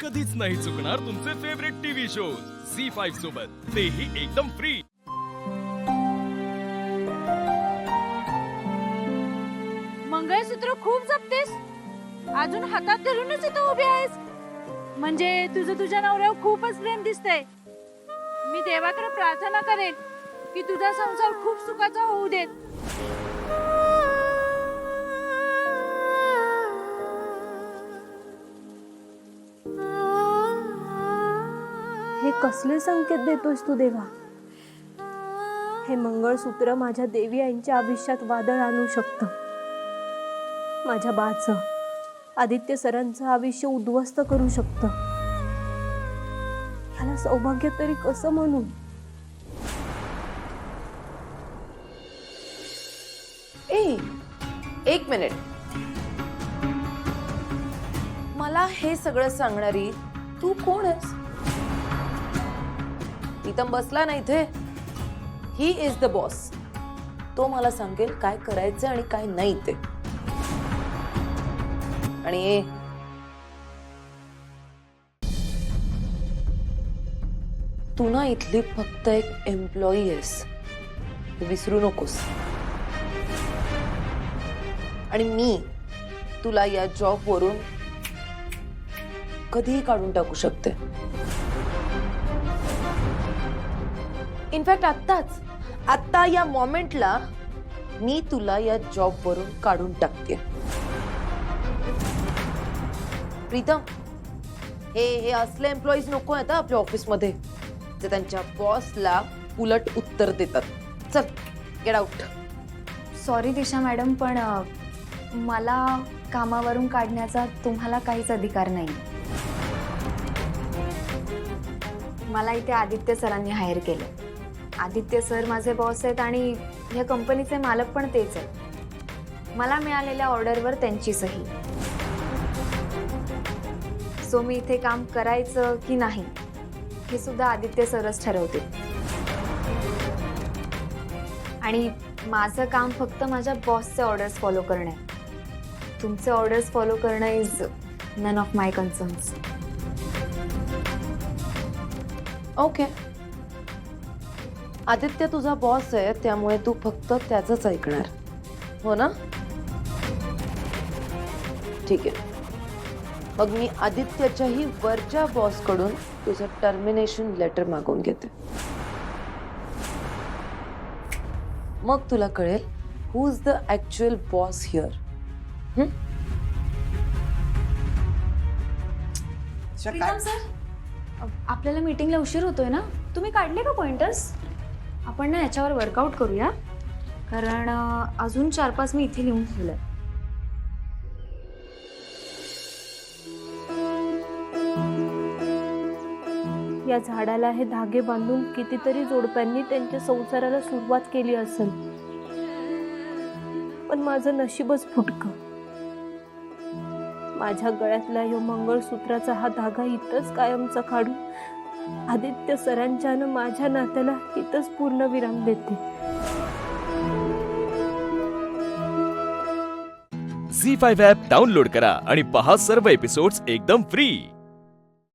कधीच नाही चुकणार तुमचे favourite TV show C five सोबत. तेही एकदम फ्री मंगळसूत्र खूप जपतेस. अजून हातात धरूनच इथं उभी आहेस. म्हणजे तुझं तुझ्या नवऱ्यावर खूपच प्रेम दिसतंय. मी देवाकडे प्रार्थना करेन की तुझा संसार खूप सुखाचा होऊ देत. कसले संकेत देतोस तू देवा? हे मंगळसूत्र माझ्या देवी आईंच्या आयुष्यात वादळ आणू शकतं. माझ्या बाचं आदित्य सरांचं आयुष्य उद्ध्वस्त करू शकतं. ह्याला सौभाग्य तरी कसं म्हणू? ए एक मिनिट. मला हे सगळं सांगणारी तू कोण आहेस? प्रीतम बसला ना इथे. ही इज द बॉस तो मला सांगेल काय करायचं आणि काय नाही ते. आणि तू ना इथली फक्त एक एम्प्लॉई आहेस. विसरू नकोस. आणि मी तुला या जॉब वरून कधीही काढून टाकू शकते. इनफॅक्ट आत्ताच. आत्ता या मोमेंटला मी तुला या जॉब वरून काढून टाकते. प्रीतम हे हे असले एम्प्लॉईज नको आहेत आपल्या ऑफिसमध्ये जे त्यांच्या बॉसला उलट उत्तर देतात. चल get out sorry Disha madam पण अ, मला कामावरून काढण्याचा तुम्हाला काहीच अधिकार नाही. मला इथे आदित्य सरांनी हायर केलं. आदित्य सर माझे बॉस आहेत आणि या कंपनीचे मालक पण तेच आहेत. मला मिळालेल्या ऑर्डरवर त्यांची सही. सो मी इथे काम करायचं की नाही हे सुद्धा आदित्य सरच ठरवतील. आणि माझं काम फक्त माझ्या बॉसचे ऑर्डर्स फॉलो करणे. तुमचे ऑर्डर्स फॉलो करणं is none of my concerns okay Aditya तुझा बॉस आहे त्यामुळे तू फक्त त्याचंच ऐकणार. हो ना? ठीक आहे. मग मी आदित्यच्याही वरच्या बॉसकडून तुझं टर्मिनेशन लेटर मागवून घेते. मग तुला कळेल who? Is the actual boss here आपल्याला मीटिंगला उशीर होतोय ना? तुम्ही काढले का पॉइंटर्स आपण ना याच्यावर वर्कआउट करूया. कारण अजून चार पाच मी इथे लिहून ठेवलंय. या झाडाला हे धागे बांधून कितीतरी जोडप्यांनी त्यांच्या संसाराला सुरुवात केली असेल. पण माझं नशीबच फुटकं. माझ्या गळ्यातला यो मंगळसूत्राचा हा धागा इथंच कायमचा काढून आदित्य सरांच्यानं माझ्या नात्याला इथंच पूर्ण विराम देते. झी फाईव्ह ॲप डाउनलोड करा आणि पहा सर्व एपिसोड्स एकदम फ्री.